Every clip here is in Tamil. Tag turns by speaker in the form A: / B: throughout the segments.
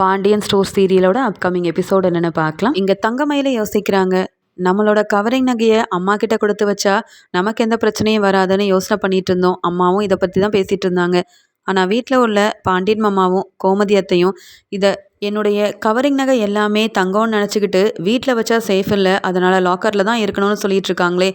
A: பாண்டியன் ஸ்டோர் சீரியலோட அப்கமிங் எபிசோட் என்னென்னு பார்க்கலாம். இங்கே தங்கமயில யோசிக்கிறாங்க. நம்மளோட கவரிங் நகையை அம்மா கிட்ட கொடுத்து வச்சா நமக்கு எந்த பிரச்சனையும் வராதுன்னு யோசனை பண்ணிட்டு இருந்தோம். அம்மாவும் இதை பற்றி தான் பேசிகிட்டு இருந்தாங்க. ஆனால் வீட்டில் உள்ள பாண்டியன் மாமாவும் கோமதி அத்தையும் இதை என்னுடைய கவரிங் நகை எல்லாமே தங்கம்னு நினச்சிக்கிட்டு வீட்டில் வச்சா சேஃப் இல்லை. அதனால் லாக்கரில் தான் இருக்கணும்னு சொல்லிட்டு இருக்காங்களே.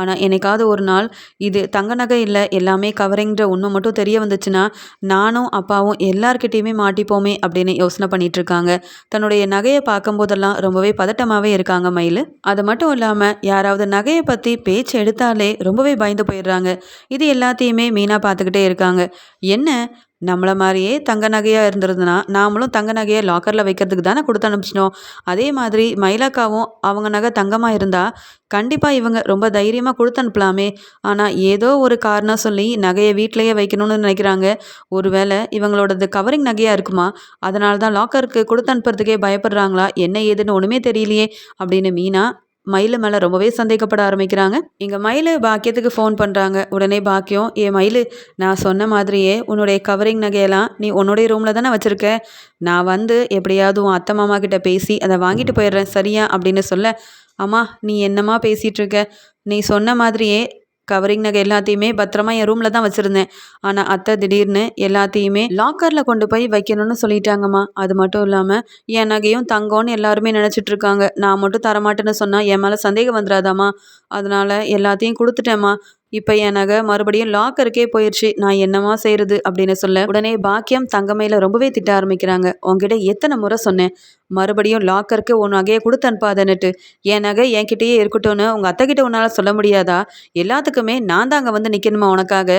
A: ஆனால் என்னைக்காவது ஒரு நாள் இது தங்க நகை இல்லை எல்லாமே கவரிங்கிற உண்மை மட்டும் தெரிய வந்துச்சுன்னா நானும் அப்பாவும் எல்லார்கிட்டேயுமே மாட்டிப்போமே அப்படின்னு யோசனை பண்ணிட்டு இருக்காங்க. தன்னுடைய நகையை பார்க்கும்போதெல்லாம் ரொம்பவே பதட்டமாகவே இருக்காங்க மயில். அது மட்டும் இல்லாமல் யாராவது நகையை பற்றி பேச்சு எடுத்தாலே ரொம்பவே பயந்து போயிடுறாங்க. இது எல்லாத்தையுமே மீனாக பார்த்துக்கிட்டே இருக்காங்க. என்ன? நம்மளை மாதிரியே தங்க நகையாக இருந்திருந்ததுன்னா நாமளும் தங்க நகையை லாக்கரில் வைக்கிறதுக்கு தானே கொடுத்து அனுப்பிச்சினோம் அதே மாதிரி மயிலாக்காவும் அவங்க நகை தங்கமாக இருந்தால் கண்டிப்பாக இவங்க ரொம்ப தைரியமாக கொடுத்து அனுப்பலாமே. ஆனால் ஏதோ ஒரு காரணம் சொல்லி நகையை வீட்டிலையே வைக்கணும்னு நினைக்கிறாங்க. ஒருவேளை இவங்களோடது கவரிங் நகையாக இருக்குமா? அதனால தான் லாக்கருக்கு கொடுத்து அனுப்புறதுக்கே பயப்படுறாங்களா? என்ன ஏதுன்னு ஒன்றுமே தெரியலையே அப்படின்னு மீனா மயில் மேலே ரொம்பவே சந்தேகப்பட ஆரம்பிக்கிறாங்க. இங்கே மயில் பாக்கியத்துக்கு ஃபோன் பண்ணுறாங்க உடனே பாக்கியம் ஏ மயில் நான் சொன்ன மாதிரியே உன்னுடைய கவரிங் நகையெல்லாம் நீ உன்னுடைய ரூமில் தானே வச்சுருக்க? நான் வந்து எப்படியாவது உன் அத்தை மாமா கிட்ட பேசி அதை வாங்கிட்டு போயிடுறேன். சரியா? அப்படின்னு சொல்ல அம்மா நீ என்னம்மா பேசிகிட்டு இருக்க? நீ சொன்ன மாதிரியே கவரிங் நகை எல்லாத்தையுமே பத்திரமா என் ரூமில் தான் வச்சுருந்தேன். ஆனால் அத்தை திடீர்னு எல்லாத்தையுமே லாக்கரில் கொண்டு போய் வைக்கணும்னு சொல்லிட்டாங்கம்மா. அது மட்டும் இல்லாமல் என் நகையும் தங்கம்னு எல்லாருமே நினச்சிட்டு இருக்காங்க. நான் மட்டும் தரமாட்டேன்னு சொன்னால் என் மேலே சந்தேகம் வந்துடாதாம்மா அதனால் எல்லாத்தையும் கொடுத்துட்டேம்மா. இப்போ என் நகை மறுபடியும் லாக்கருக்கே போயிடுச்சு நான் என்னமா செய்யறது அப்படின்னு சொல்ல உடனே பாக்கியம் தங்கமையில ரொம்பவே திட்ட ஆரம்பிக்கிறாங்க. உங்ககிட்ட எத்தனை முறை சொன்னேன்? மறுபடியும் லாக்கருக்கு உன் நகையை கொடுத்து அனுப்பாதன்னுட்டு என் நகை என்கிட்டயே இருக்கட்டும்னு உங்கள் அத்தைக்கிட்ட உன்னால் சொல்ல முடியாதா? எல்லாத்துக்குமே நான் தான் அங்கே வந்து நிற்கணுமா உனக்காக?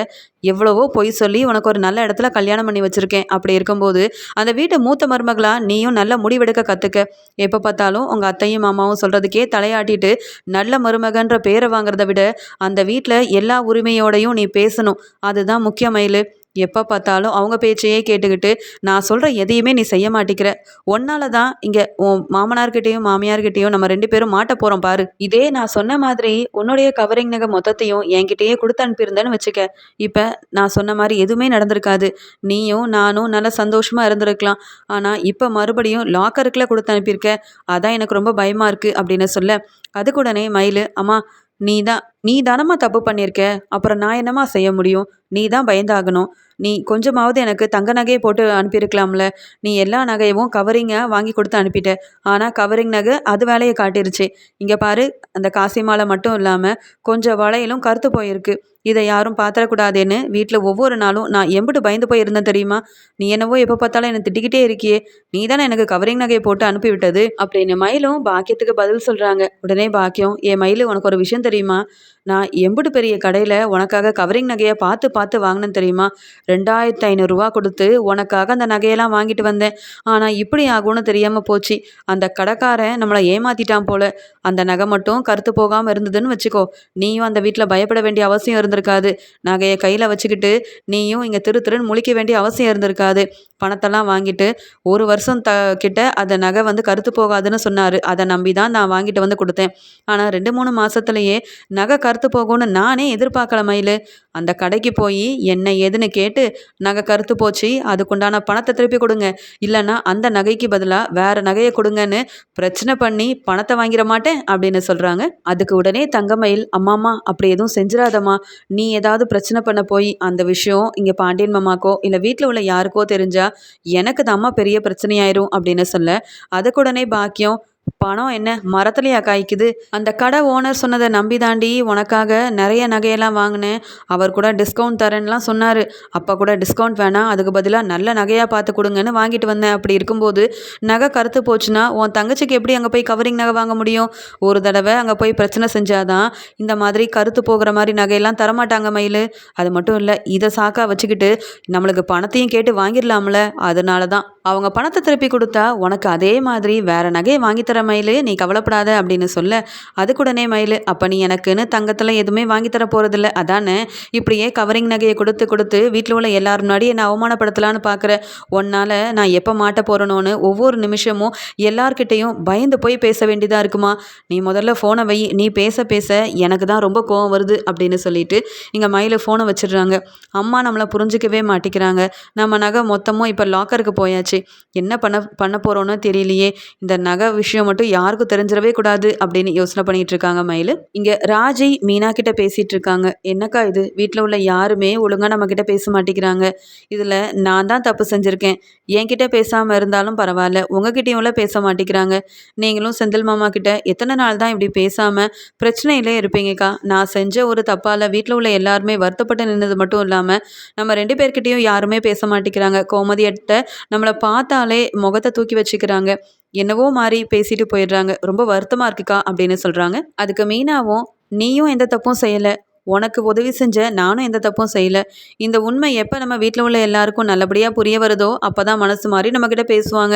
A: எவ்வளவோ பொய் சொல்லி உனக்கு ஒரு நல்ல இடத்துல கல்யாணம் பண்ணி வச்சுருக்கேன். அப்படி இருக்கும்போது அந்த வீட்டை மூத்த மருமகளாக நீயும் நல்ல முடிவெடுக்க கற்றுக்க எப்போ பார்த்தாலும் உங்கள் அத்தையும் மாமாவும் சொல்கிறதுக்கே தலையாட்டிட்டு நல்ல மருமகன்ற பேரை வாங்குறத விட அந்த வீட்டில் எல்லா உரிமையோடையும் நீ பேசணும். அதுதான் முக்கிய மயில். எப்போ பார்த்தாலும் அவங்க பேச்சையே கேட்டுக்கிட்டு நான் சொல்கிற எதையுமே நீ செய்ய மாட்டேங்கிற ஒன்னால தான் இங்கே உன் மாமனார்கிட்டேயும் மாமியார்கிட்டேயும் நம்ம ரெண்டு பேரும் மாட்ட போகிறோம் பாரு. இதே நான் சொன்ன மாதிரி உன்னுடைய கவரிங் நகை மொத்தத்தையும் என்கிட்டயே கொடுத்து அனுப்பியிருந்தேன்னு வச்சுக்க. இப்போ நான் சொன்ன மாதிரி எதுவுமே நடந்திருக்காது. நீயும் நானும் நல்லா சந்தோஷமாக இருந்திருக்கலாம். ஆனால் இப்போ மறுபடியும் லாக்கருக்குள்ளே கொடுத்து அனுப்பியிருக்க. அதான் எனக்கு ரொம்ப பயமாக இருக்குது அப்படின்னு சொல்ல. அதுக்குடனே மயில் அம்மா நீ தான் நீ தானம்மா தப்பு பண்ணியிருக்க? அப்புறம் நான் என்னம்மா செய்ய முடியும்? நீ தான் பயந்தாகணும். நீ கொஞ்சமாவது எனக்கு தங்க நகையை போட்டு அனுப்பியிருக்கலாம்ல. நீ எல்லா நகையவும் கவரிங்காக வாங்கி கொடுத்து அனுப்பிட்ட. ஆனால் கவரிங் நகை அது வேலையை காட்டிருச்சு. இங்கே பாரு அந்த காசி மாலை மட்டும் இல்லாமல் கொஞ்சம் வளையலும் கருத்து போயிருக்கு. இதை யாரும் பார்த்துடக்கூடாதேன்னு வீட்டில் ஒவ்வொரு நாளும் நான் எம்பிட்டு பயந்து போயிருந்தேன் தெரியுமா? நீ என்னவோ எப்போ பார்த்தாலும் என்னை திட்டிக்கிட்டே இருக்கியே. நீ தானே எனக்கு கவரிங் நகையை போட்டு அனுப்பிவிட்டது. அப்படின்னு மயிலும் பாக்கியத்துக்கு பதில் சொல்கிறாங்க உடனே பாக்கியம் என் மயில் உனக்கு ஒரு விஷயம் தெரியுமா? நான் எம்பிட்டு பெரிய கடையில் உனக்காக கவரிங் நகையை பார்த்து பார்த்து வாங்கினேன் தெரியுமா? ரெண்டாயிரத்து ஐநூறுரூவா கொடுத்து உனக்காக அந்த நகையெல்லாம் வாங்கிட்டு வந்தேன். ஆனால் இப்படி ஆகும்னு தெரியாமல் போச்சு. அந்த கடைக்காரன் நம்மளை ஏமாத்திட்டான் போல. அந்த நகை மட்டும் கருத்து போகாமல் இருந்ததுன்னு வச்சுக்கோ. நீயும் அந்த வீட்டில் பயப்பட வேண்டிய அவசியம் இருந்திருக்காது. நகையை கையில் வச்சுக்கிட்டு நீயும் இங்கே திரு திருன்னு முழிக்க வேண்டிய அவசியம் இருந்திருக்காது. பணத்தெல்லாம் வாங்கிட்டு ஒரு வருஷம் த கிட்ட அந்த நகை வந்து கருத்து போகாதுன்னு சொன்னார். அதை நம்பி தான் நான் வாங்கிட்டு வந்து கொடுத்தேன். ஆனால் ரெண்டு மூணு மாதத்துலையே நகை கருத்து போகும்னு நானே எதிர்பார்க்கல மயில். அந்த கடைக்கு போய் என்ன ஏதுன்னு கேட்டு நகை கருத்து போச்சு. அதுக்குண்டான பணத்தை திருப்பி கொடுங்க. இல்லைன்னா அந்த நகைக்கு பதிலாக வேறு நகையை கொடுங்கன்னு பிரச்சனை பண்ணி பணத்தை வாங்கிட மாட்டேன் அப்படின்னு சொல்கிறாங்க அதுக்கு உடனே தங்கமயில் அம்மாமா அப்படி எதுவும் செஞ்சிடாதம்மா. நீ ஏதாவது பிரச்சனை பண்ண போய் அந்த விஷயம் இங்கே பாண்டியன் மாமாக்கோ இல்லை வீட்டில் உள்ள யாருக்கோ தெரிஞ்சால் எனக்கு தாம்மா பெரிய பிரச்சனையாயிரும் அப்படின்னு சொல்ல அதுக்கு உடனே பாக்கியம் பணம் என்ன மரத்துலையா காய்க்குது? அந்த கடை ஓனர் சொன்னதை நம்பி தாண்டி உனக்காக நிறைய நகையெல்லாம் வாங்கினேன். அவர் கூட டிஸ்கவுண்ட் தரேன்லாம் சொன்னார். அப்போ கூட டிஸ்கவுண்ட் வேணாம் அதுக்கு பதிலாக நல்ல நகையாக பார்த்து கொடுங்கன்னு வாங்கிட்டு வந்தேன். அப்படி இருக்கும்போது நகை கருத்து போச்சுன்னா உன் தங்கச்சிக்கு எப்படி அங்கே போய் கவரிங் நகை வாங்க முடியும்? ஒரு தடவை அங்கே போய் பிரச்சனை செஞ்சாதான் இந்த மாதிரி கருத்து போகிற மாதிரி நகையெல்லாம் தரமாட்டாங்க மயில். அது மட்டும் இல்லை இதை சாக்கா வச்சுக்கிட்டு நம்மளுக்கு பணத்தையும் கேட்டு வாங்கிடலாம்ல. அதனால தான் அவங்க பணத்தை திருப்பி கொடுத்தா உனக்கு அதே மாதிரி வேற நகையை வாங்கி தர மயில் நீ கவலைப்படாத அப்படின்னு சொல்ல அதுக்குடனே மயில் அப்போ நீ எனக்குன்னு தங்கத்தில் எதுவுமே வாங்கி தர போகிறதில்ல அதானே? இப்படியே கவரிங் நகையை கொடுத்து கொடுத்து வீட்டில் உள்ள எல்லாரும் முன்னாடி என்னை அவமானப்படுத்தலான்னு பார்க்குற உன்னால் நான் எப்போ மாட்ட போகிறனோன்னு ஒவ்வொரு நிமிஷமும் எல்லார்கிட்டேயும் பயந்து போய் பேச வேண்டியதாக இருக்குமா? நீ முதல்ல ஃபோனை வை நீ பேச பேச எனக்கு தான் ரொம்ப கோவம் வருது அப்படின்னு சொல்லிட்டு இங்கே மயில் ஃபோனை வச்சிடுறாங்க. அம்மா நம்மளை புரிஞ்சிக்கவே மாட்டேங்கிறாங்க நம்ம நகை மொத்தமும் இப்போ லாக்கருக்கு போயாச்சு. என்ன பண்ண பண்ண போகிறோன்னு தெரியலையே. இந்த நகை விஷயம் மட்டும் மட்டும் யாருக்கும் தெரிஞ்சிடவே கூடாது அப்படின்னு யோசனை பண்ணிட்டு இருக்காங்க மயில். இங்கே ராஜி மீனா கிட்ட பேசிட்டு இருக்காங்க. என்னக்கா இது? வீட்டில் உள்ள யாருமே ஒழுங்காக நம்ம கிட்ட பேச மாட்டேங்கிறாங்க. இதில் நான் தான் தப்பு செஞ்சுருக்கேன். என்கிட்ட பேசாமல் இருந்தாலும் பரவாயில்ல. உங்ககிட்டயும் பேச மாட்டேங்கிறாங்க. நீங்களும் செந்தில் மாமா கிட்ட எத்தனை நாள் தான் இப்படி பேசாமல் பிரச்சனையிலே இருப்பீங்கக்கா? நான் செஞ்ச ஒரு தப்பால் வீட்டில் உள்ள எல்லாருமே வருத்தப்பட்டு நின்னது மட்டும் இல்லாமல் நம்ம ரெண்டு பேர்கிட்டையும் யாருமே பேச மாட்டேங்கிறாங்க. கோமதியிட்ட நம்மளை பார்த்தாலே முகத்தை தூக்கி வச்சுக்கிறாங்க. என்னவோ மாதிரி பேசிட்டு போயிடுறாங்க. ரொம்ப வருத்தமாக இருக்குக்கா அப்படின்னு சொல்கிறாங்க அதுக்கு மீனாவும் நீயும் எந்த தப்பும் செய்யலை. உனக்கு உதவி செஞ்ச நானும் எந்த தப்பும் செய்யலை. இந்த உண்மை எப்போ நம்ம வீட்டில் உள்ள எல்லாருக்கும் நல்லபடியாக புரிய வருதோ அப்போ தான் மனசு மாதிரி நம்மக்கிட்ட பேசுவாங்க.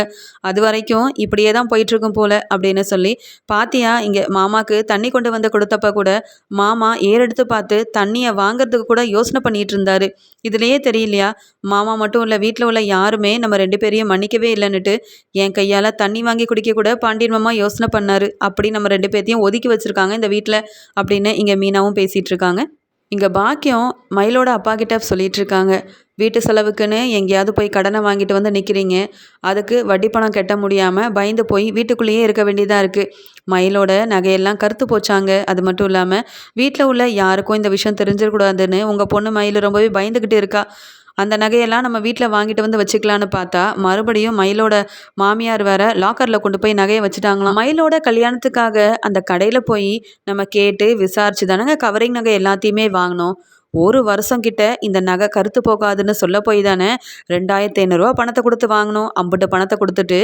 A: அது வரைக்கும் இப்படியே தான் போயிட்டுருக்கும் போல் அப்படின்னு சொல்லி பாத்தியா இங்கே மாமாக்கு தண்ணி கொண்டு வந்து கொடுத்தப்ப கூட மாமா ஏறெடுத்து பார்த்து தண்ணியை வாங்குறதுக்கு கூட யோசனை பண்ணிகிட்டு இருந்தாரு. இதுலேயே தெரியலையா மாமா மட்டும் இல்லை வீட்டில் உள்ள யாருமே நம்ம ரெண்டு பேரையும் மன்னிக்கவே இல்லைன்னுட்டு என் கையால் தண்ணி வாங்கி குடிக்க கூட பாண்டியன் மாமா யோசனை பண்ணார். அப்படி நம்ம ரெண்டு பேர்த்தையும் ஒதுக்கி வச்சுருக்காங்க இந்த வீட்டில் அப்படின்னு இங்கே மீனாவும் பேசிகிட்டு இருக்காங்க. இங்கே பாக்கியம் மயிலோட அப்பா கிட்ட சொல்லிட்டு இருக்காங்க வீட்டு செலவுக்குன்னு எங்கேயாவது போய் கடனை வாங்கிட்டு வந்து நிற்கிறீங்க அதுக்கு வட்டி பணம் கட்ட முடியாமல் பயந்து போய் வீட்டுக்குள்ளேயே இருக்க வேண்டியதாக இருக்குது மயிலோட நகையெல்லாம் கருத்து போச்சாங்க. அது மட்டும் இல்லாமல் வீட்டில் உள்ள யாருக்கும் இந்த விஷயம் தெரிஞ்சிடக்கூடாதுன்னு உங்கள் பொண்ணு மயில் ரொம்பவே பயந்துக்கிட்டு இருக்கா. அந்த நகையெல்லாம் நம்ம வீட்டில் வாங்கிட்டு வந்து வச்சுக்கலான்னு பார்த்தா மறுபடியும் மயிலோட மாமியார் வேற லாக்கரில் கொண்டு போய் நகையை வச்சுட்டாங்களாம். மயிலோட கல்யாணத்துக்காக அந்த கடையில் போய் நம்ம கேட்டு விசாரிச்சு தானேங்க கவரிங் நகை எல்லாத்தையுமே வாங்கினோம். ஒரு வருஷம் கிட்ட இந்த நகை கருத்து போகாதுன்னு சொல்ல போய் தானே ரெண்டாயிரத்தி ஐநூறுரூவா பணத்தை கொடுத்து வாங்கினோம். அம்பிட்டு பணத்தை கொடுத்துட்டு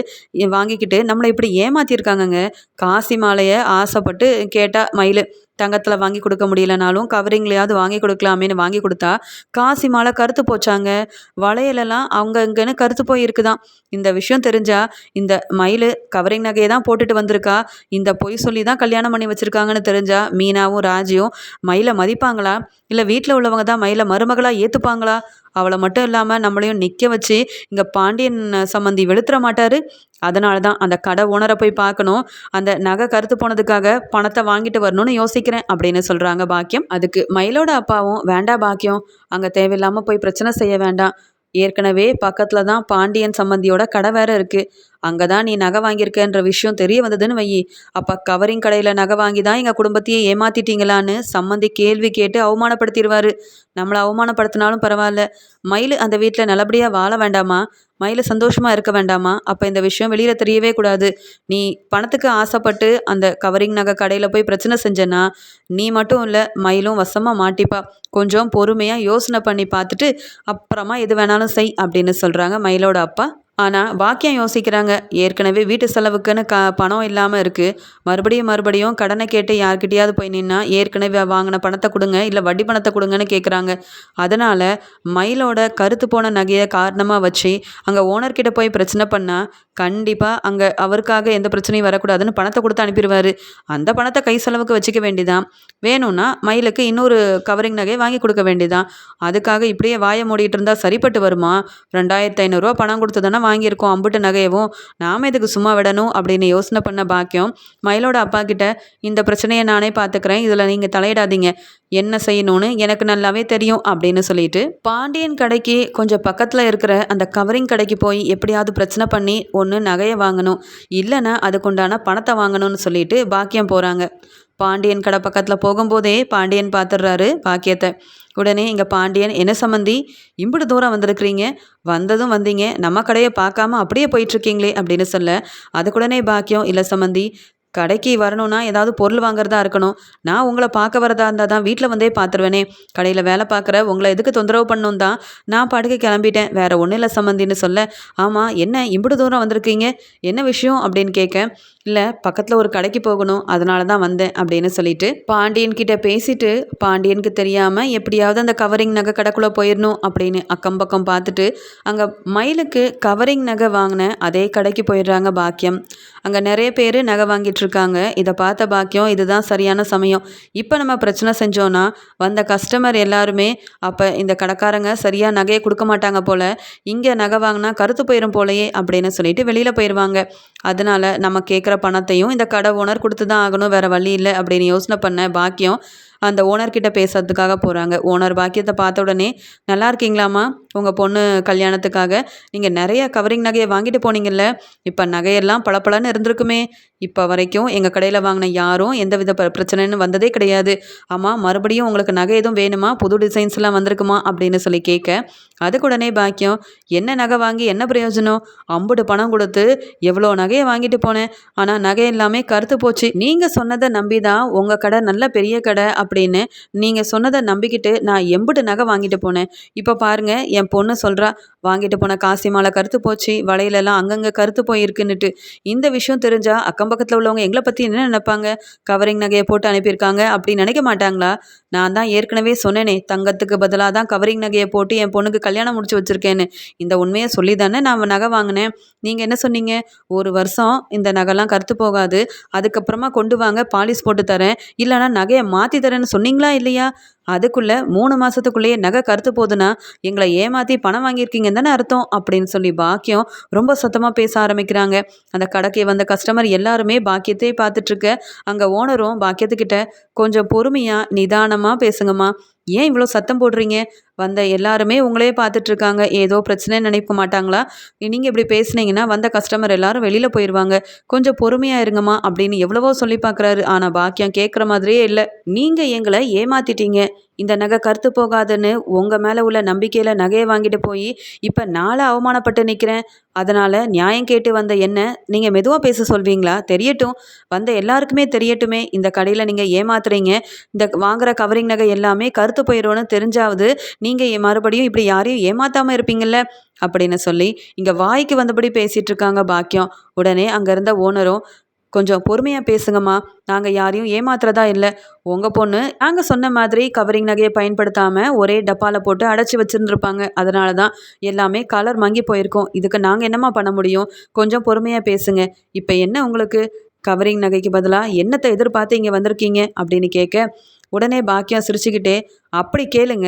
A: வாங்கிக்கிட்டு நம்மளை இப்படி ஏமாத்திருக்காங்கங்க. காசி மாலையை ஆசைப்பட்டு கேட்டால் மயில் தங்கத்தில் வாங்கி கொடுக்க முடியலனாலும் கவரிங்லையாவது வாங்கி கொடுக்கலாமேன்னு வாங்கி கொடுத்தா காசி மாலை கருத்து போச்சாங்க. வளையலெல்லாம் அவங்க இங்கேன்னு கருத்து போயிருக்குதான். இந்த விஷயம் தெரிஞ்சா இந்த மயில் கவரிங் நகையை தான் போட்டுட்டு வந்திருக்கா. இந்த பொய் சொல்லி தான் கல்யாணம் பண்ணி வச்சுருக்காங்கன்னு தெரிஞ்சா மீனாவும் ராஜியும் மயிலை மதிப்பாங்களா? இல்லை வீட்டில் உள்ளவங்க தான் மயிலை மருமகளாக ஏற்றுப்பாங்களா அவளை மட்டும் இல்லாமல் நம்மளையும் நிற்க வச்சு இங்கே பாண்டியன் சம்மந்தி வெளுத்துற மாட்டார். அதனால தான் அந்த கடை ஓனரை போய் பார்க்கணும். அந்த நகை கருத்து போனதுக்காக பணத்தை வாங்கிட்டு வரணும்னு யோசிக்கிறேன் அப்படின்னு சொல்கிறாங்க பாக்கியம். அதுக்கு மயிலோட அப்பாவும் வேண்டாம் பாக்கியம் அங்கே தேவையில்லாமல் போய் பிரச்சனை செய்ய வேண்டாம். ஏற்கனவே பக்கத்தில் தான் பாண்டியன் சம்மந்தியோட கடை வேற இருக்குது அங்கே தான் நீ நகை வாங்கியிருக்கன்ற விஷயம் தெரிய வந்ததுன்னு வையி. அப்போ கவரிங் கடையில் நகை வாங்கி தான் எங்கள் குடும்பத்தையே ஏமாத்திட்டீங்களான்னு சம்மந்தி கேள்வி கேட்டு அவமானப்படுத்திடுவார். நம்மளை அவமானப்படுத்தினாலும் பரவாயில்ல. மயில் அந்த வீட்டில் நல்லபடியாக வாழ வேண்டாமா? மயில் சந்தோஷமாக இருக்க வேண்டாமா? அப்போ இந்த விஷயம் வெளியில் தெரியவே கூடாது. நீ பணத்துக்கு ஆசைப்பட்டு அந்த கவரிங் நகை கடையில் போய் பிரச்சனை செஞ்சேன்னா நீ மட்டும் இல்லை மயிலும் வசமாக மாட்டிப்பா. கொஞ்சம் பொறுமையாக யோசனை பண்ணி பார்த்துட்டு அப்புறமா எது வேணாலும் செய் அப்படின்னு சொல்கிறாங்க மயிலோட அப்பா. ஆனால் பாக்கியம் யோசிக்கிறாங்க. ஏற்கனவே வீட்டு செலவுக்குன்னு க பணம் இல்லாமல் இருக்குது மறுபடியும் மறுபடியும் கடனை கேட்டு யார்கிட்டயாவது போய் நின்னா ஏற்கனவே வாங்கின பணத்தை கொடுங்க இல்லை வட்டி பணத்தை கொடுங்கன்னு கேட்குறாங்க அதனால் மயிலோட கருத்து போன நகையை காரணமாக வச்சு அங்கே ஓனர்கிட்ட போய் பிரச்சனை பண்ணால் கண்டிப்பாக அங்கே அவருக்காக எந்த பிரச்சனையும் வரக்கூடாதுன்னு பணத்தை கொடுத்து அனுப்பிடுவார். அந்த பணத்தை கை செலவுக்கு வச்சுக்க வேண்டிதான். வேணும்னா மயிலுக்கு இன்னொரு கவரிங் நகையை வாங்கி கொடுக்க வேண்டிதான். அதுக்காக இப்படியே வாயை மூடிட்டு இருந்தால் சரிப்பட்டு வருமா? ரெண்டாயிரத்து ஐநூறுரூவா பணம் கொடுத்து தானே வாங்கியிருக்கோம் அம்புட்டு நகையவும். நாம் இதுக்கு சும்மா விடணும் அப்படின்னு யோசனை பண்ண பாக்கியம். மயிலோட அப்பா கிட்ட இந்த பிரச்சனையை நானே பார்த்துக்கிறேன் இதில் நீங்கள் தலையிடாதீங்க. என்ன செய்யணும்னு எனக்கு நல்லாவே தெரியும் அப்படின்னு சொல்லிட்டு பாண்டியன் கடைக்கு கொஞ்சம் பக்கத்தில் இருக்கிற அந்த கவரிங் கடைக்கு போய் எப்படியாவது பிரச்சனை பண்ணி ஒன்று நகையை வாங்கணும். இல்லைன்னா அதுக்குண்டான பணத்தை வாங்கணும்னு சொல்லிட்டு பாக்கியம் போகிறாங்க பாண்டியன் கடை பக்கத்தில் போகும்போதே பாண்டியன் பார்த்துடுறாரு பாக்கியத்தை. உடனே இங்கே பாண்டியன் என்ன சம்மந்தி இம்பிடு தூரம் வந்திருக்கிறீங்க? வந்ததும் வந்தீங்க. நம்ம கடையை பார்க்காம அப்படியே போயிட்டுருக்கீங்களே அப்படின்னு சொல்ல அதுக்குடனே பாக்கியம் இல்லை சம்மந்தி கடைக்கு வரணும்னா ஏதாவது பொருள் வாங்குறதா இருக்கணும். நான் உங்களை பார்க்க வரதா இருந்தால் தான் வீட்டில் வந்தே பார்த்துருவேனே. கடையில் வேலை பார்க்குற உங்களை எதுக்கு தொந்தரவு பண்ணணும் தான் நான் படுக்க கிளம்பிட்டேன். வேற ஒன்றும் இல்லை சம்மந்தின்னு சொல்ல. ஆமாம் என்ன இம்புடு தூரம் வந்திருக்கீங்க? என்ன விஷயம் அப்படின்னு கேட்க இல்லை பக்கத்தில் ஒரு கடைக்கு போகணும். அதனால தான் வந்தேன் அப்படின்னு சொல்லிட்டு பாண்டியன் கிட்ட பேசிட்டு பாண்டியனுக்கு தெரியாமல் எப்படியாவது அந்த கவரிங் நகை கடைக்குள்ளே போயிடணும் அப்படின்னு அக்கம் பக்கம் பார்த்துட்டு அங்கே மயிலுக்கு கவரிங் நகை வாங்கின அதே கடைக்கு போயிடுறாங்க பாக்கியம். அங்கே நிறைய பேர் நகை வாங்கிட்டு இருக்காங்க. இதை பார்த்த பாக்கியம் இதுதான் சரியான சமயம். இப்போ நம்ம பிரச்சனை செஞ்சோன்னா வந்த கஸ்டமர் எல்லாருமே அப்போ இந்த கடைக்காரங்க சரியாக நகையை கொடுக்க மாட்டாங்க போல் இங்கே நகை வாங்கினா கருத்து போயிடும் போலையே அப்படின்னு சொல்லிட்டு வெளியில் போயிடுவாங்க அதனால நம்ம கேட்குற பணத்தையும் இந்த கடை ஓனர் கொடுத்து தான் ஆகணும் வேறு வழி இல்லை அப்படின்னு யோசனை பண்ண பாக்கியம் அந்த ஓனர்கிட்ட பேசுறதுக்காக போகிறாங்க ஓனர் பாக்கியத்தை பார்த்த உடனே நல்லா இருக்கீங்களாம்மா? உங்கள் பொண்ணு கல்யாணத்துக்காக நீங்கள் நிறைய கவரிங் நகையை வாங்கிட்டு போனீங்கல்ல? இப்போ நகையெல்லாம் பளபளன்னு இருந்திருக்குமே. இப்போ வரைக்கும் எங்கள் கடையில் வாங்கின யாரும் எந்த வித பிரச்சனைன்னு வந்ததே கிடையாது. ஆமாம் மறுபடியும் உங்களுக்கு நகை எதுவும் வேணுமா? புது டிசைன்ஸ்லாம் வந்திருக்குமா? அப்படின்னு சொல்லி கேட்க அதுக்கு உடனே பாக்கியம் என்ன நகை வாங்கி என்ன பிரயோஜனம்? அம்புடு பணம் கொடுத்து எவ்வளோ நகையை வாங்கிட்டு போனேன். ஆனால் நகை எல்லாமே கருத்து போச்சு. நீங்கள் சொன்னதை நம்பி தான் உங்கள் கடை நல்ல பெரிய கடை அப்படின்னு நீங்கள் சொன்னதை நம்பிக்கிட்டு நான் எம்புடு நகை வாங்கிட்டு போனேன். இப்போ பாருங்க என் பொண்ணு சொல்கிறா வாங்கிட்டு போன காசி மாலை கருத்து போச்சு. வளையலெல்லாம் அங்கங்கே கருத்து போயிருக்குன்னுட்டு. இந்த விஷயம் தெரிஞ்சால் அக்கம் பக்கத்தில் உள்ளவங்க எங்களை பற்றி என்ன நினைப்பாங்க? கவரிங் நகையை போட்டு அனுப்பியிருக்காங்க அப்படின்னு நினைக்க மாட்டாங்களா? நான் தான் ஏற்கனவே சொன்னேனே தங்கத்துக்கு பதிலாக தான் கவரிங் நகையை போட்டு என் பொண்ணுக்கு கல்யாணம் முடிச்சு வச்சுருக்கேன்னு. இந்த உண்மையை சொல்லி தானே நான் நகை வாங்கினேன். நீங்கள் என்ன சொன்னீங்க? ஒரு வருஷம் இந்த நகைலாம் கருத்து போகாது. அதுக்கப்புறமா கொண்டு வாங்க பாலிஷ் போட்டு தரேன். இல்லைனா நகையை மாற்றி தரேன்னு சொன்னீங்களா இல்லையா? அதுக்குள்ளே மூணு மாதத்துக்குள்ளேயே நகை கருத்து போகுதுன்னா எங்களை ஏமாற்றி பணம் வாங்கியிருக்கீங்கன்னு தானே அர்த்தம் அப்படின்னு சொல்லி பாக்கியம் ரொம்ப சத்தமாக பேச ஆரம்பிக்கிறாங்க. அந்த கடைக்கு வந்த கஸ்டமர் எல்லாருமே பாக்கியத்தை பார்த்துட்ருக்க. அங்கே ஓனரும் பாக்கியத்துக்கிட்ட கொஞ்சம் பொறுமையாக நிதானமாக பேசுங்கம்மா. ஏன் இவ்வளோ சத்தம் போடுறீங்க? வந்த எல்லாருமே உங்களே பார்த்துட்ருக்காங்க. ஏதோ பிரச்சனை நினைக்க மாட்டாங்களா? நீங்கள் இப்படி பேசுனீங்கன்னா வந்த கஸ்டமர் எல்லாரும் வெளியில் போயிடுவாங்க கொஞ்சம் பொறுமையாக இருங்கம்மா அப்படின்னு எவ்வளவோ சொல்லி பார்க்குறாரு. ஆனால் பாக்கியம் கேட்குற மாதிரியே இல்லை. நீங்கள் எங்களை ஏமாத்திட்டீங்க. இந்த நகை கருத்து போகாதுன்னு உங்கள் மேலே உள்ள நம்பிக்கையில் நகையை வாங்கிட்டு போய் இப்போ நாளை அவமானப்பட்டு நிற்கிறேன் அதனால் நியாயம் கேட்டு வந்த என்ன? நீங்கள் மெதுவாக பேச சொல்வீங்களா? தெரியட்டும். வந்த எல்லாருக்குமே தெரியட்டுமே. இந்த கடையில் நீங்கள் ஏமாத்துறீங்க. இந்த வாங்குற கவரிங் நகை எல்லாமே கருத்து போயிடும்னு தெரிஞ்சாவது நீங்கள் மறுபடியும் இப்படி யாரையும் ஏமாத்தாமல் இருப்பீங்கள்ல அப்படின்னு சொல்லி இங்கே வாய்க்கு வந்தபடி பேசிகிட்டு இருக்காங்க பாக்கியம் உடனே அங்கே இருந்த ஓனரும் கொஞ்சம் பொறுமையாக பேசுங்கம்மா. நாங்கள் யாரையும் ஏமாத்துறதா இல்லை. உங்கள் பொண்ணு நாங்கள் சொன்ன மாதிரி கவரிங் நகையை பயன்படுத்தாமல் ஒரே டப்பாவில் போட்டு அடைச்சி வச்சுருந்துருப்பாங்க. அதனால தான் எல்லாமே கலர் மங்கி போயிருக்கோம். இதுக்கு நாங்கள் என்னம்மா பண்ண முடியும்? கொஞ்சம் பொறுமையாக பேசுங்க. இப்போ என்ன உங்களுக்கு? கவரிங் நகைக்கு பதிலாக என்னத்தை எதிர்பார்த்து இங்கே வந்திருக்கீங்க? அப்படின்னு கேட்க உடனே பாக்கியம் சிரிச்சுக்கிட்டே அப்படி கேளுங்க.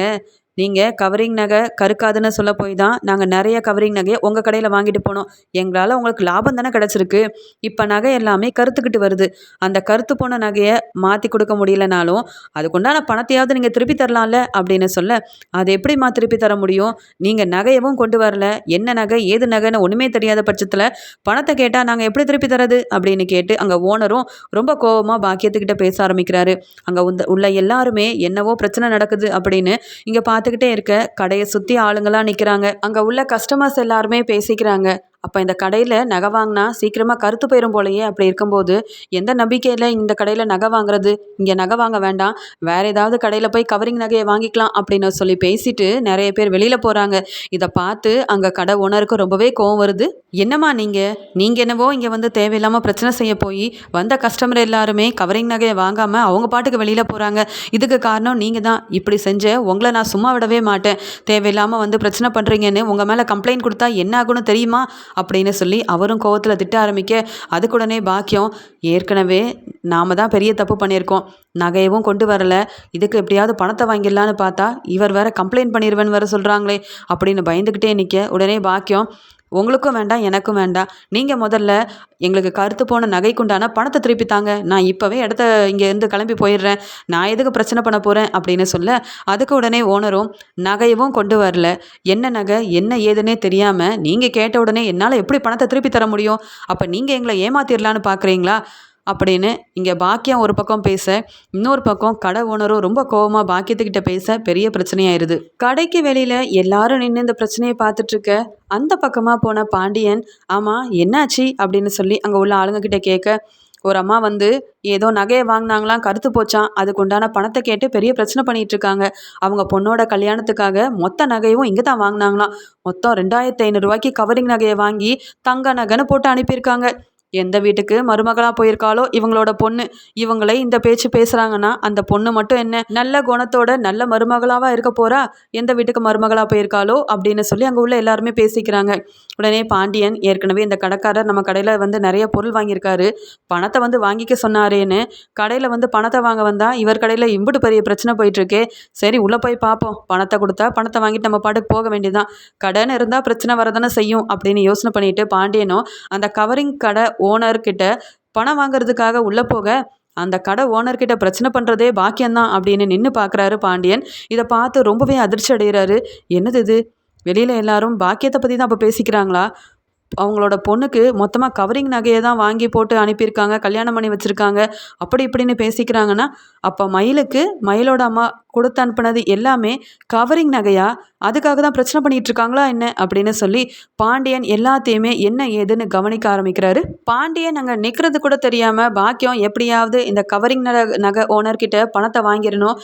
A: நீங்கள் கவரிங் நகை கருக்காதுன்னு சொல்ல போய் தான் நாங்கள் நிறைய கவரிங் நகையை உங்கள் கடையில் வாங்கிட்டு போனோம். எங்களால் உங்களுக்கு லாபம் தானே கிடச்சிருக்கு. இப்போ நகை எல்லாமே கருத்துக்கிட்டு வருது. அந்த கருத்து போன நகையை மாற்றி கொடுக்க முடியலனாலும் அதுக்குண்டான பணத்தையாவது நீங்கள் திருப்பி தரலாம்ல அப்படின்னு சொல்ல அதை எப்படிம்மா திருப்பி தர முடியும்? நீங்கள் நகையவும் கொண்டு வரல. என்ன நகை ஏது நகைன்னு ஒன்றுமே தெரியாத பட்சத்தில் பணத்தை கேட்டால் நாங்கள் எப்படி திருப்பி தரது அப்படின்னு கேட்டு அங்கே ஓனரும் ரொம்ப கோபமாக பாக்கியத்துக்கிட்ட பேச ஆரம்பிக்கிறாரு. அங்கே உள்ள எல்லாருமே என்னவோ பிரச்சனை நடக்குது அப்படின்னு இங்கே பார்த்து பார்த்துக்கிட்டே இருக்க. கடையை சுற்றி ஆளுங்களாம் நிற்கிறாங்க அங்கே உள்ள கஸ்டமர்ஸ் எல்லாருமே பேசிக்கிறாங்க. அப்போ இந்த கடையில் நகை வாங்கினா சீக்கிரமாக கருத்து போயிடும் போலையே அப்படி இருக்கும்போது எந்த நம்பிக்கையில் இந்த கடையில் நகை வாங்குறது? இங்கே நகை வாங்க வேண்டாம். வேறு ஏதாவது கடையில் போய் கவரிங் நகையை வாங்கிக்கலாம் அப்படின்னு சொல்லி பேசிட்டு நிறைய பேர் வெளியில் போகிறாங்க இதை பார்த்து அங்கே கடை ஓனருக்கு ரொம்பவே கோவம் வருது. என்னம்மா நீங்கள் நீங்கள் என்னவோ இங்கே வந்து தேவையில்லாமல் பிரச்சனை செய்ய போய் வந்த கஸ்டமர் எல்லாருமே கவரிங் நகையை வாங்காமல் அவங்க பாட்டுக்கு வெளியில் போகிறாங்க இதுக்கு காரணம் நீங்கள் தான். இப்படி செஞ்ச உங்களை நான் சும்மா விடவே மாட்டேன். தேவையில்லாமல் வந்து பிரச்சனை பண்ணுறீங்கன்னு உங்கள் மேலே கம்ப்ளைண்ட் கொடுத்தா என்ன ஆகும்னு தெரியுமா? அப்படின்னு சொல்லி அவரும் கோவத்தில் திட்ட ஆரம்பிக்க அதுக்குடனே பாக்கியம் ஏற்கனவே நாம் தான் பெரிய தப்பு பண்ணியிருக்கோம். நகையவும் கொண்டு வரல. இதுக்கு எப்படியாவது பணத்தை வாங்கிடலான்னு பார்த்தா இவர் வேற கம்ப்ளைண்ட் பண்ணிடுவேன்னு வேற சொல்கிறாங்களே அப்படின்னு பயந்துக்கிட்டே நிற்க உடனே பாக்கியம் உங்களுக்கும் வேண்டாம் எனக்கும் வேண்டாம். நீங்கள் முதல்ல எங்களுக்கு கருத்து போன நகைக்குண்டான பணத்தை திருப்பி தாங்க. நான் இப்போவே இடத்த இங்கேருந்து கிளம்பி போயிடுறேன். நான் எதுக்கு பிரச்சனை பண்ண போகிறேன் அப்படின்னு சொல்ல அதுக்கு உடனே ஓனரும் நகையவும் கொண்டு வரல. என்ன நகை என்ன ஏதுன்னே தெரியாமல் நீங்கள் கேட்ட உடனே என்னால் எப்படி பணத்தை திருப்பி தர முடியும்? அப்போ நீங்கள் எங்களை ஏமாத்திடலான்னு பார்க்குறீங்களா அப்படின்னு இங்கே பாக்கியம் ஒரு பக்கம் பேச இன்னொரு பக்கம் கடை ஓனரும் ரொம்ப கோபமாக பாக்கியத்துக்கிட்ட பேச பெரிய பிரச்சனையாயிருது. கடைக்கு வெளியில் எல்லாரும் நின்று இந்த பிரச்சனையை பார்த்துட்ருக்க அந்த பக்கமாக போன பாண்டியன் ஆமாம் என்னாச்சு? அப்படின்னு சொல்லி அங்கே உள்ள ஆளுங்கக்கிட்ட கேட்க ஒரு அம்மா வந்து ஏதோ நகையை வாங்கினாங்களாம் கருத்து போச்சான் அதுக்கு உண்டான பணத்தை கேட்டு பெரிய பிரச்சனை பண்ணிட்டு இருக்காங்க அவங்க பொண்ணோட கல்யாணத்துக்காக மொத்த நகையும் இங்கே தான் வாங்கினாங்களாம். மொத்தம் ரெண்டாயிரத்தி ஐநூறுரூவாய்க்கு கவரிங் நகையை வாங்கி தங்க நகைன்னு போட்டு அனுப்பியிருக்காங்க. எந்த வீட்டுக்கு மருமகளாக போயிருக்காளோ இவங்களோட பொண்ணு. இவங்களே இந்த பேச்சு பேசுகிறாங்கன்னா அந்த பொண்ணு மட்டும் என்ன நல்ல குணத்தோட நல்ல மருமகளாவா இருக்க போறா? எந்த வீட்டுக்கு மருமகளாக போயிருக்காளோ அப்படின்னு சொல்லி அங்கே உள்ள எல்லாருமே பேசிக்கிறாங்க. உடனே பாண்டியன் ஏற்கனவே இந்த கடைக்காரர் நம்ம கடையில் வந்து நிறைய பொருள் வாங்கியிருக்காரு. பணத்தை வந்து வாங்கிக்க சொன்னாரேன்னு. கடையில் வந்து பணத்தை வாங்க வந்தால் இவர் கடையில் இம்புட்டு பெரிய பிரச்சனை போயிட்டுருக்கே. சரி உள்ளே போய் பார்ப்போம். பணத்தை கொடுத்தா பணத்தை வாங்கிட்டு நம்ம பாட்டுக்கு போக வேண்டியதுதான். கடைன்னு இருந்தால் பிரச்சனை வரதானே செய்யும் அப்படின்னு யோசனை பண்ணிட்டு பாண்டியனும் அந்த கவரிங் கடை ஓனர்கிட்ட பணம் வாங்குறதுக்காக உள்ளே போக அந்த கடை ஓனர்கிட்ட பிரச்சனை பண்ணுறதே பாக்கியம்தான் அப்படின்னு நின்று பார்க்குறாரு பாண்டியன். இதை பார்த்து ரொம்பவே அதிர்ச்சி அடைகிறாரு. என்னது இது? வெளியில் எல்லாரும் பாக்கியத்தை பற்றி தான் அப்போ பேசிக்கிறாங்களா? அவங்களோட பொண்ணுக்கு மொத்தமாக கவரிங் நகையை தான் வாங்கி போட்டு அனுப்பியிருக்காங்க கல்யாணம் பண்ணி வச்சுருக்காங்க. அப்படி இப்படின்னு பேசிக்கிறாங்கன்னா அப்போ மயிலுக்கு மயிலோட அம்மா கொடுத்து அனுப்புனது எல்லாமே கவரிங் நகையா? அதுக்காக தான் பிரச்சனை பண்ணிட்டு இருக்காங்களா என்ன? அப்படின்னு சொல்லி பாண்டியன் எல்லாத்தையுமே என்ன ஏதுன்னு கவனிக்க ஆரம்பிக்கிறாரு. பாண்டியன் அங்கே நிற்கிறது கூட தெரியாமல் பாக்கியம் எப்படியாவது இந்த கவரிங் நகை நகை ஓனர்கிட்ட பணத்தை வாங்கிடணும்.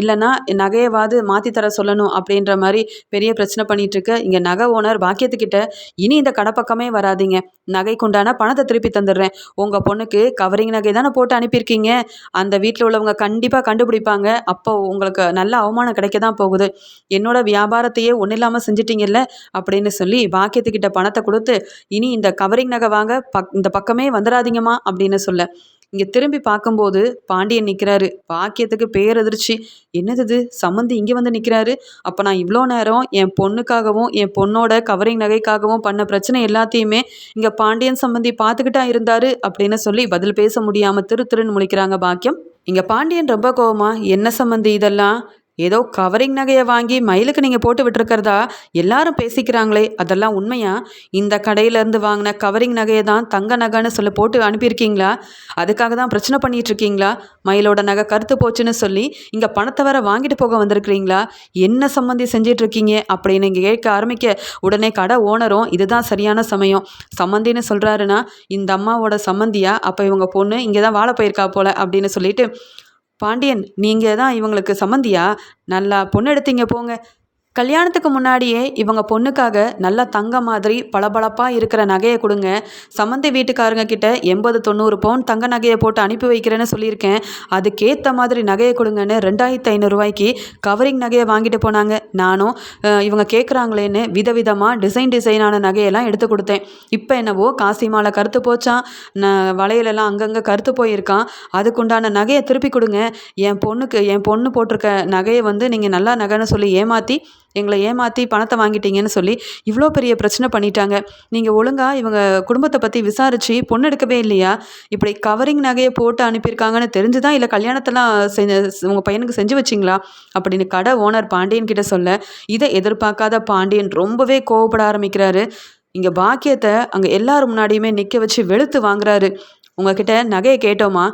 A: இல்லைன்னா நகையவாது மாற்றி தர சொல்லணும் அப்படின்ற மாதிரி பெரிய பிரச்சனை பண்ணிகிட்டு இருக்கு. இங்கே நகை ஓனர் பாக்கியத்துக்கிட்ட இனி இந்த கடைப்பக்கமே வராதிங்க. நகைக்குண்டான பணத்தை திருப்பி தந்துடுறேன். உங்கள் பொண்ணுக்கு கவரிங் நகை தானே போட்டு அனுப்பியிருக்கீங்க. அந்த வீட்டில் உள்ளவங்க கண்டிப்பாக கண்டுபிடிப்பாங்க. அப்போ உங்களுக்கு நல்ல அவமானம் கிடைக்க தான் போகுது. என்னோட வியாபாரத்தையே ஒன்றும் இல்லாமல் செஞ்சிட்டிங்கல்ல? அப்படின்னு சொல்லி பாக்கியத்துக்கிட்ட பணத்தை கொடுத்து இனி இந்த கவரிங் நகை வாங்க பக் இந்த பக்கமே வந்துடாதீங்கம்மா அப்படின்னு சொல்ல. இங்கே திரும்பி பார்க்கும்போது பாண்டியன் நிற்கிறாரு பாக்கியத்துக்கு பேரதிர்ச்சி என்னது இது? சம்மந்தி இங்கே வந்து நிற்கிறாரு அப்போ நான் இவ்வளோ நேரம் என் பொண்ணுக்காகவும் என் பொண்ணோட கவரிங் நகைக்காகவும் பண்ண பிரச்சனை எல்லாத்தையுமே இங்கே பாண்டியன் சம்மந்தி பார்த்துக்கிட்டா இருந்தாரு அப்படின்னு சொல்லி பதில் பேச முடியாமல் திரு திருன்னு முழிக்கிறாங்க பாக்கியம். இங்கே பாண்டியன் ரொம்ப கோவமா என்ன சம்மந்தி இதெல்லாம்? ஏதோ கவரிங் நகையை வாங்கி மயிலுக்கு நீங்கள் போட்டு விட்டுருக்கிறதா? எல்லாரும் பேசிக்கிறாங்களே அதெல்லாம் உண்மையா? இந்த கடையிலேருந்து வாங்கின கவரிங் நகையை தான் தங்க நகைன்னு சொல்லி போட்டு அனுப்பியிருக்கீங்களா? அதுக்காக தான் பிரச்சனை பண்ணிட்டு இருக்கீங்களா மயிலோட நகை கருத்து போச்சுன்னு சொல்லி இங்கே பணத்தை வர வாங்கிட்டு போக வந்திருக்கிறீங்களா? என்ன சம்மந்தி செஞ்சிட்டு இருக்கீங்க அப்படின்னு இங்கே கேட்க ஆரம்பிக்க உடனே கடை ஓனரும் இதுதான் சரியான சமயம். சம்மந்தின்னு சொல்கிறாருன்னா இந்த அம்மாவோட சம்மந்தியா? அப்போ இவங்க பொண்ணு இங்கே தான் வாழ போயிருக்கா போல அப்படின்னு சொல்லிட்டு பாண்டியன் நீங்கள் தான் இவங்களுக்கு சம்மந்தியா? நல்லா பொண்ணு எடுத்தீங்க போங்க. கல்யாணத்துக்கு முன்னாடியே இவங்க பொண்ணுக்காக நல்லா தங்க மாதிரி பளபளப்பாக இருக்கிற நகையை கொடுங்க. சம்மந்தி வீட்டுக்காரங்க கிட்ட எண்பது தொண்ணூறு பவுன் தங்க நகையை போட்டு அனுப்பி வைக்கிறேன்னு சொல்லியிருக்கேன். அதுக்கேற்ற மாதிரி நகையை கொடுங்கன்னு ரெண்டாயிரத்து ஐநூறுரூவாய்க்கு கவரிங் நகையை வாங்கிட்டு போனாங்க. நானும் இவங்க கேட்குறாங்களேன்னு விதவிதமாக டிசைன் டிசைனான நகையெல்லாம் எடுத்து கொடுத்தேன். இப்போ என்னவோ காசி மாலை கருத்து போச்சான் நான் வளையலெல்லாம் அங்கங்கே கருத்து போயிருக்கான். அதுக்குண்டான நகையை திருப்பி கொடுங்க. என் பொண்ணுக்கு என் பொண்ணு போட்டிருக்க நகையை வந்து நீங்கள் நல்லா நகைன்னு சொல்லி ஏமாற்றி எங்களை ஏமாற்றி பணத்தை வாங்கிட்டீங்கன்னு சொல்லி இவ்வளோ பெரிய பிரச்சனை பண்ணிட்டாங்க. நீங்கள் ஒழுங்காக இவங்க குடும்பத்தை பற்றி விசாரித்து பொண்ணு எடுக்கவே இல்லையா? இப்படி கவரிங் நகையை போட்டு அனுப்பியிருக்காங்கன்னு தெரிஞ்சு தான் இல்லை கல்யாணத்தெல்லாம் செஞ்ச உங்கள் பையனுக்கு செஞ்சு வச்சிங்களா? அப்படின்னு கடை ஓனர் பாண்டியன் கிட்ட சொல்ல இதை எதிர்பார்க்காத பாண்டியன் ரொம்பவே கோவப்பட ஆரம்பிக்கிறாரு. இங்கே பாக்கியத்தை அங்கே எல்லார் முன்னாடியுமே நிற்க வச்சு வெளுத்து வாங்குறாரு. உங்ககிட்ட நகையை கேட்டோமா?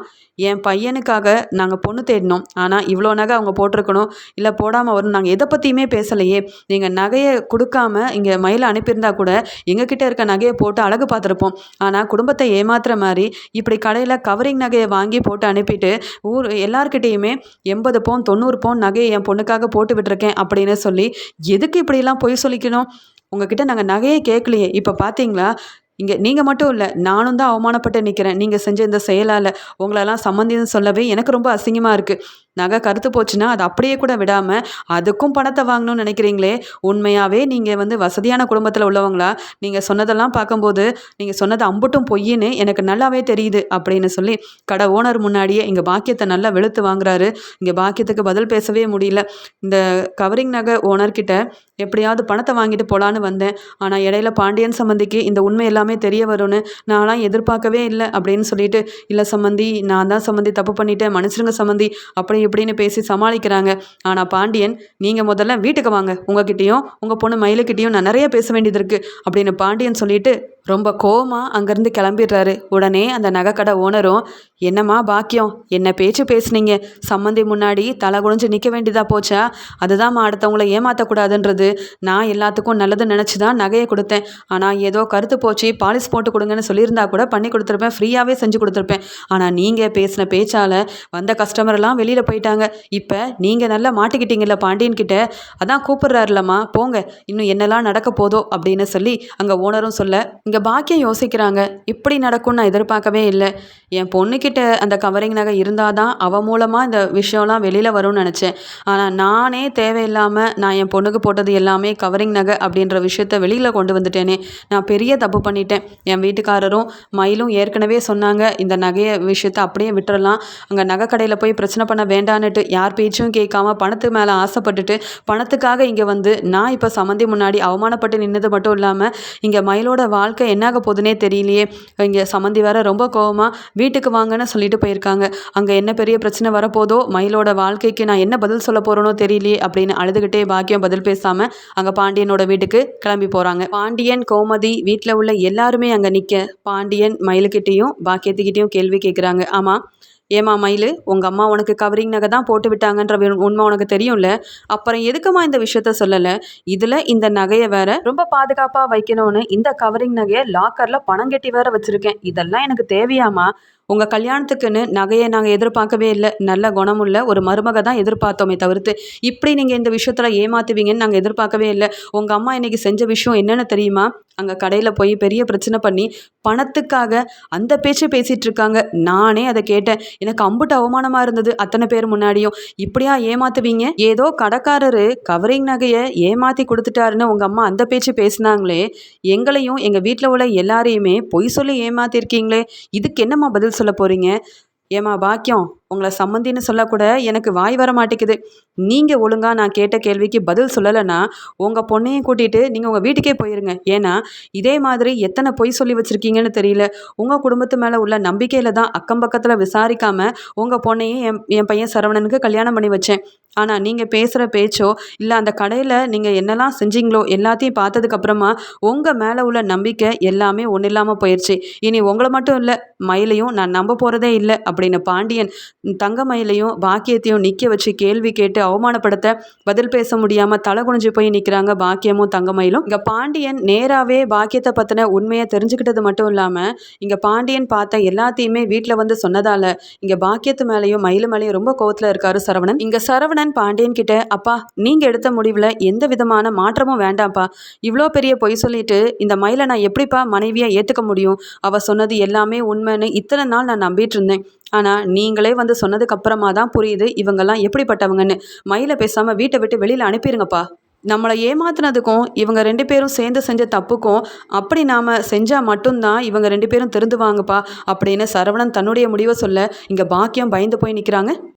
A: என் பையனுக்காக நாங்கள் பொண்ணு தேடினோம். ஆனால் இவ்வளோ நகை அவங்க போட்டிருக்கணும். இல்லை போடாமல் வரும் நாங்கள் எதை பற்றியுமே பேசலையே. நீங்கள் நகையை கொடுக்காம இங்கே மயிலை அனுப்பியிருந்தா கூட எங்ககிட்ட இருக்க நகையை போட்டு அழகு பார்த்துருப்போம். ஆனால் குடும்பத்தை ஏமாத்துற மாதிரி இப்படி கடையில் கவரிங் நகையை வாங்கி போட்டு அனுப்பிட்டு ஊர் எல்லாருக்கிட்டேயுமே எண்பது பவுன் தொண்ணூறு பவுன் நகையை என் பொண்ணுக்காக போட்டு விட்டுருக்கேன் அப்படின்னு சொல்லி எதுக்கு இப்படிலாம் பொய் சொல்லிக்கணும்? உங்ககிட்ட நாங்கள் நகையே கேட்கலையே. இப்போ பார்த்தீங்களா இங்கே நீங்கள் மட்டும் இல்லை நானும் தான் அவமானப்பட்டு நிற்கிறேன் நீங்கள் செஞ்ச இந்த செயலால் உங்களெல்லாம் சம்மந்தின்னு சொல்லவே எனக்கு ரொம்ப அசிங்கமாக இருக்குது நகை கருத்து போச்சுன்னா அது அப்படியே கூட விடாமல் அதுக்கும் பணத்தை வாங்கணும்னு நினைக்கிறீங்களே? உண்மையாகவே நீங்கள் வந்து வசதியான குடும்பத்தில் உள்ளவங்களா? நீங்கள் சொன்னதெல்லாம் பார்க்கும்போது நீங்கள் சொன்னது அம்புட்டும் பொய்யின்னு எனக்கு நல்லாவே தெரியுது அப்படின்னு சொல்லி கடை ஓனர் முன்னாடியே இங்கே பாக்கியத்தை நல்லா வெளுத்து வாங்குறாரு. இங்கே பாக்கியத்துக்கு பதில் பேசவே முடியல. இந்த கவரிங் நகை ஓனர்கிட்ட எப்படியாவது பணத்தை வாங்கிட்டு போகலான்னு வந்தேன். ஆனால் இடையில பாண்டியன் சம்மந்திக்கு இந்த உண்மை எல்லாமே தெரிய வரும்னு நான்லாம் எதிர்பார்க்கவே இல்லை அப்படின்னு சொல்லிட்டு இல்லை சம்மந்தி நான் தான் சம்மந்தி தப்பு பண்ணிட்டேன். மனுஷருங்க சம்மந்தி அப்படி இப்படின்னு பேசி சமாளிக்கிறாங்க. ஆனால் பாண்டியன் நீங்கள் முதல்ல வீட்டுக்கு வாங்க. உங்ககிட்டயும் உங்கள் பொண்ணு மயிலுக்கிட்டேயும் நான் நிறைய பேச வேண்டியது இருக்குது அப்படின்னு பாண்டியன் சொல்லிட்டு ரொம்ப கோவமாக அங்கேருந்து கிளம்பிடுறாரு. உடனே அந்த நகைக்கடை ஓனரும் என்னம்மா பாக்கியம்? என்ன பேச்சு பேசுனீங்க? சம்மந்தி முன்னாடி தலை குடிஞ்சு நிற்க வேண்டியதாக போச்சா? அதுதான்மா அடுத்தவங்கள ஏமாற்றக்கூடாதுன்றது நான் எல்லாத்துக்கும் நல்லது நினச்சி தான் நகையை கொடுத்தேன். ஆனால் ஏதோ கருத்து போச்சு பாலிஸ் போட்டு கொடுங்கன்னு சொல்லியிருந்தா கூட பண்ணி கொடுத்துருப்பேன். ஃப்ரீயாகவே செஞ்சு கொடுத்துருப்பேன். ஆனால் நீங்கள் பேசின பேச்சால் வந்த கஸ்டமர்லாம் வெளியில் போயிட்டாங்க. இப்போ நீங்கள் நல்லா மாட்டிக்கிட்டீங்கல்ல பாண்டியன் கிட்ட? அதான் கூப்பிட்றாருலம்மா போங்க. இன்னும் என்னெல்லாம் நடக்க போதோ அப்படின்னு சொல்லி அங்கே ஓனரும் சொல்ல இங்கே இங்கே பாக்கியம் யோசிக்கிறாங்க. இப்படி நடக்கும்னு நான் எதிர்பார்க்கவே இல்லை. என் பொண்ணுக்கிட்ட அந்த கவரிங் நகை இருந்தால் தான் அவள் மூலமாக இந்த விஷயம்லாம் வெளியில் வரும்னு நினச்சேன். ஆனால் நானே தேவையில்லாமல் நான் என் பொண்ணுக்கு போட்டது எல்லாமே கவரிங் நகை அப்படின்ற விஷயத்த வெளியில் கொண்டு வந்துட்டேனே. நான் பெரிய தப்பு பண்ணிட்டேன். என் வீட்டுக்காரரும் மயிலும் ஏற்கனவே சொன்னாங்க இந்த நகையை விஷயத்தை அப்படியே விட்டுறலாம். அங்கே நகை கடையில் போய் பிரச்சனை பண்ண வேண்டான்னுட்டு யார் பேச்சும் கேட்காம பணத்து மேலே ஆசைப்பட்டுட்டு பணத்துக்காக இங்கே வந்து நான் இப்போ சம்மந்தி முன்னாடி அவமானப்பட்டு நின்னது மட்டும் இல்லாமல் இங்கே மயிலோட வாழ்க்கை என்னாக போகுதுன்னே தெரியலையே. இங்கே சம்மந்தி வேற ரொம்ப கோவமாக வீட்டுக்கு வாங்கன்னு சொல்லிட்டு போயிருக்காங்க. அங்கே என்ன பெரிய பிரச்சனை வரப்போதோ மயிலோட வாழ்க்கைக்கு நான் என்ன பதில் சொல்ல போகிறேனோ தெரியலையே அப்படின்னு அழுதுகிட்டே பாக்கியம் பதில் பேசாமல் அங்கே பாண்டியனோட வீட்டுக்கு கிளம்பி போகிறாங்க பாண்டியன் கோமதி வீட்டில் உள்ள எல்லாருமே அங்கே நிற்க பாண்டியன் மயிலுக்கிட்டேயும் பாக்கியத்துக்கிட்டேயும் கேள்வி கேட்குறாங்க ஆமாம் ஏமா மயில் உங்கள் அம்மா உனக்கு கவரிங் நகை தான் போட்டு விட்டாங்கன்ற உண்மை உனக்கு தெரியும்ல? அப்புறம் எதுக்குமா இந்த விஷயத்த சொல்லலை? இதில் இந்த நகையை வேற ரொம்ப பாதுகாப்பாக வைக்கணும்னு இந்த கவரிங் நகையை லாக்கரில் பணம் கட்டி வேற வச்சுருக்கேன். இதெல்லாம் எனக்கு தேவையாமா உங்கள் கல்யாணத்துக்குன்னு நகையை நாங்கள் எதிர்பார்க்கவே இல்லை. நல்ல குணமுள்ள ஒரு மருமக தான் எதிர்பார்த்தோமே தவிர்த்து. இப்படி நீங்கள் இந்த விஷயத்தில் ஏமாத்துவீங்கன்னு நாங்கள் எதிர்பார்க்கவே இல்லை. உங்கள் அம்மா இன்றைக்கி செஞ்ச விஷயம் என்னென்னு தெரியுமா? அங்கே கடையில் போய் பெரிய பிரச்சனை பண்ணி பணத்துக்காக அந்த பேச்சு பேசிகிட்டு இருக்காங்க. நானே அதை கேட்டேன். எனக்கு அம்புட்டு அவமானமாக இருந்தது அத்தனை பேர் முன்னாடியும். இப்படியா ஏமாத்துவீங்க? ஏதோ கடைக்காரரு கவரிங் நகையை ஏமாற்றி கொடுத்துட்டாருன்னு உங்கள் அம்மா அந்த பேச்சு பேசினாங்களே. எங்களையும் எங்கள் வீட்டில் உள்ள எல்லாரையுமே பொய் சொல்லி ஏமாத்திருக்கீங்களே. இதுக்கு என்னம்மா பதில் சொல்ல போகிறீங்க ஏம்மா பாக்கியம்? உங்களை சம்மந்தின்னு சொல்லக்கூட எனக்கு வாய் வர மாட்டேங்குது. நீங்கள் ஒழுங்காக நான் கேட்ட கேள்விக்கு பதில் சொல்லலைன்னா உங்கள் பொண்ணையும் கூட்டிகிட்டு நீங்கள் உங்கள் வீட்டுக்கே போயிருங்க. ஏன்னா இதே மாதிரி எத்தனை பொய் சொல்லி வச்சுருக்கீங்கன்னு தெரியல. உங்கள் குடும்பத்து மேலே உள்ள நம்பிக்கையில் தான் அக்கம் பக்கத்தில் விசாரிக்காமல் உங்கள் பொண்ணையும் என் என் பையன் சரவணனுக்கு கல்யாணம் பண்ணி வச்சேன். ஆனால் நீங்கள் பேசுகிற பேச்சோ இல்லை அந்த கடையில் நீங்கள் என்னெல்லாம் செஞ்சீங்களோ எல்லாத்தையும் பார்த்ததுக்கப்புறமா உங்கள் மேலே உள்ள நம்பிக்கை எல்லாமே ஒன்றும் இல்லாமல் போயிடுச்சு இனி உங்களை மட்டும் இல்லை மயிலையும் நான் நம்ப போகிறதே இல்லை அப்படின்னு பாண்டியன் தங்கமயிலையும் பாக்கியத்தையும் நிற்க வச்சு கேள்வி கேட்டு அவமானப்படுத்த பதில் பேச முடியாமல் தலை குனிஞ்சு போய் நிற்கிறாங்க பாக்கியமும் தங்கமயிலும். இங்கே பாண்டியன் நேராகவே பாக்கியத்தை பற்றின உண்மையை தெரிஞ்சுக்கிட்டது மட்டும் இல்லாமல் இங்கே பாண்டியன் பார்த்த எல்லாத்தையுமே வீட்டில் வந்து சொன்னதால் இங்கே பாக்கியத்து மேலேயும் மயிலு மேலேயும் ரொம்ப கோவத்தில் இருக்காரு சரவணன். இங்கே சரவணன் பாண்டியன் கிட்ட அப்பா நீங்கள் எடுத்த முடிவில் எந்த விதமான மாற்றமும் வேண்டாம்ப்பா. இவ்வளோ பெரிய பொய் சொல்லிட்டு இந்த மயிலை நான் எப்படிப்பா மனைவியாக ஏற்றுக்க முடியும்? அவள் சொன்னது எல்லாமே உண்மைன்னு இத்தனை நாள் நான் நம்பிட்டு இருந்தேன். ஆனால் நீங்களே வந்து சொன்னதுக்கு அப்புறமா தான் புரியுது இவங்கெல்லாம் எப்படிப்பட்டவங்கன்னு. மயிலை பேசாமல் வீட்டை விட்டு வெளியில் அனுப்பிடுங்கப்பா நம்மளை ஏமாத்தினதுக்கும் இவங்க ரெண்டு பேரும் சேர்ந்து செஞ்ச தப்புக்கும் அப்படி நாம் செஞ்சால் மட்டும்தான் இவங்க ரெண்டு பேரும் திருந்துவாங்கப்பா அப்படின்னு சரவணன் தன்னுடைய முடிவை சொல்ல இங்கே பாக்கியம் பயந்து போய் நிற்கிறாங்க